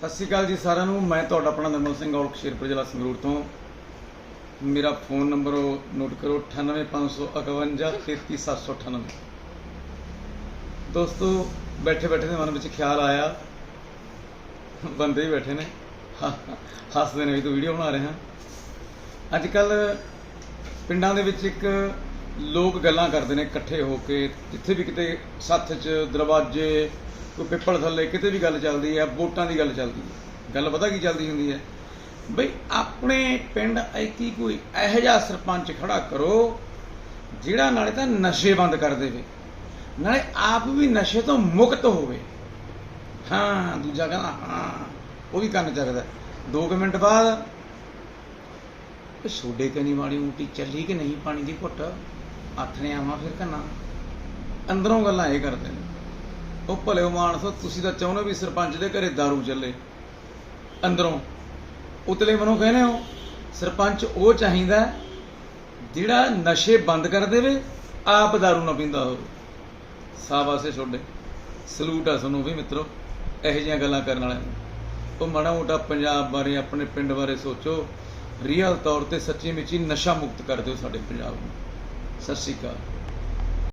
ਸਤਿ ਸ਼੍ਰੀ ਅਕਾਲ ਜੀ ਸਾਰਿਆਂ ਨੂੰ। ਮੈਂ ਤੁਹਾਡਾ ਆਪਣਾ ਨਰਮਲ ਸਿੰਘ ਔਲਖ ਸ਼ੇਰਪੁਰ ਜ਼ਿਲ੍ਹਾ ਸੰਗਰੂਰ ਤੋਂ। ਮੇਰਾ ਫੋਨ ਨੰਬਰ ਨੋਟ ਕਰੋ 98551 33798 ਦੋਸਤੋ, ਬੈਠੇ ਬੈਠੇ ਦੇ ਮਨ ਵਿੱਚ ਖਿਆਲ ਆਇਆ। ਬੰਦੇ ਹੀ ਬੈਠੇ ਨੇ। ਹ- ਹੱਸਦੇ ਨੇ ਵੀ, ਤੂੰ ਵੀਡੀਓ ਬਣਾ ਰਹੇ। ਹਾਂ ਅੱਜ ਕੱਲ ਪਿੰਡਾਂ ਦੇ ਵਿੱਚ ਇੱਕ ਲੋਕ ਗੱਲਾਂ ਕਰਦੇ ਨੇ ਇਕੱਠੇ ਹੋ ਕੇ। ਜਿੱਥੇ ਵੀ ਕਿਤੇ ਸੱਥ 'ਚ, ਦਰਵਾਜ਼ੇ ਕੋਈ ਪਿੱਪਲ ਥੱਲੇ ਕਿਤੇ ਵੀ ਗੱਲ ਚੱਲਦੀ ਹੈ, ਵੋਟਾਂ ਦੀ ਗੱਲ ਚੱਲਦੀ ਹੈ। ਗੱਲ ਪਤਾ ਕੀ ਚੱਲਦੀ ਹੁੰਦੀ ਹੈ? ਬਈ ਆਪਣੇ ਪਿੰਡ ਐਕੀ ਕੋਈ ਇਹੋ ਜਿਹਾ ਸਰਪੰਚ ਖੜਾ ਕਰੋ, ਜਿਹੜਾ ਨਾਲੇ ਤਾਂ ਨਸ਼ੇ ਬੰਦ ਕਰ ਦੇਵੇ। ਨਾਲੇ ਆਪ ਵੀ ਨਸ਼ੇ ਤੋਂ ਮੁਕਤ ਹੋਵੇ। ਹਾਂ, ਦੂਜਾ ਕਹਿੰਦਾ, ਹਾਂ, ਉਹ ਵੀ ਕੰਨ ਚੱਕਦਾ। 2 ਮਿੰਟ ਬਾਅਦ ਇਹ ਛੋਡੇ ਕਨੀ ਮਾੜੀ ਮੋਟੀ ਚੱਲੀ ਕਿ ਨਹੀਂ ਪਾਣੀ ਦੀ ਘੁੱਟ? ਹੱਥ ਨੇ ਆਵਾਂ ਫਿਰ ਕਨਾ। ਅੰਦਰੋਂ ਗੱਲਾਂ ਇਹ ਕਰਦੇ ਨੇ। ਉਹ ਭਲੇ ਮਾਨਸੋ ਤੁਸੀਂ ਤਾਂ ਚਾਹੁੰਦੇ ਵੀ ਸਰਪੰਚ ਦੇ ਘਰੇ दारू ਚੱਲੇ ਅੰਦਰੋਂ ਉਤਲੇ ਮਨੋਂ ਕਹਿੰਦੇ ਹੋ ਸਰਪੰਚ ਉਹ ਚਾਹੀਦਾ ਹੈ ਜਿਹੜਾ ਨਸ਼ੇ ਬੰਦ ਕਰ ਦੇਵੇ ਆਪ दारू ਨਾ ਪੀਂਦਾ ਹੋਵੇ ਸਾਬਾਸੇ ਛੋਡੇ ਸਲੂਟ ਆ ਤੁਹਾਨੂੰ ਵੀ ਮਿੱਤਰੋ ਇਹੋ ਜਿਹੀਆਂ ਗੱਲਾਂ ਕਰਨ ਵਾਲਿਆਂ ਨੂੰ ਉਹ ਮਾੜਾ ਮੋਟਾ ਪੰਜਾਬ ਬਾਰੇ ਆਪਣੇ ਪਿੰਡ ਬਾਰੇ ਸੋਚੋ ਰੀਅਲ ਤੌਰ ਤੇ ਸੱਚੀ ਮੁੱਚੀ ਨਸ਼ਾ ਮੁਕਤ ਕਰ ਦਿਓ ਸਾਡੇ ਪੰਜਾਬ ਨੂੰ ਸਤਿ ਸ਼੍ਰੀ ਅਕਾਲ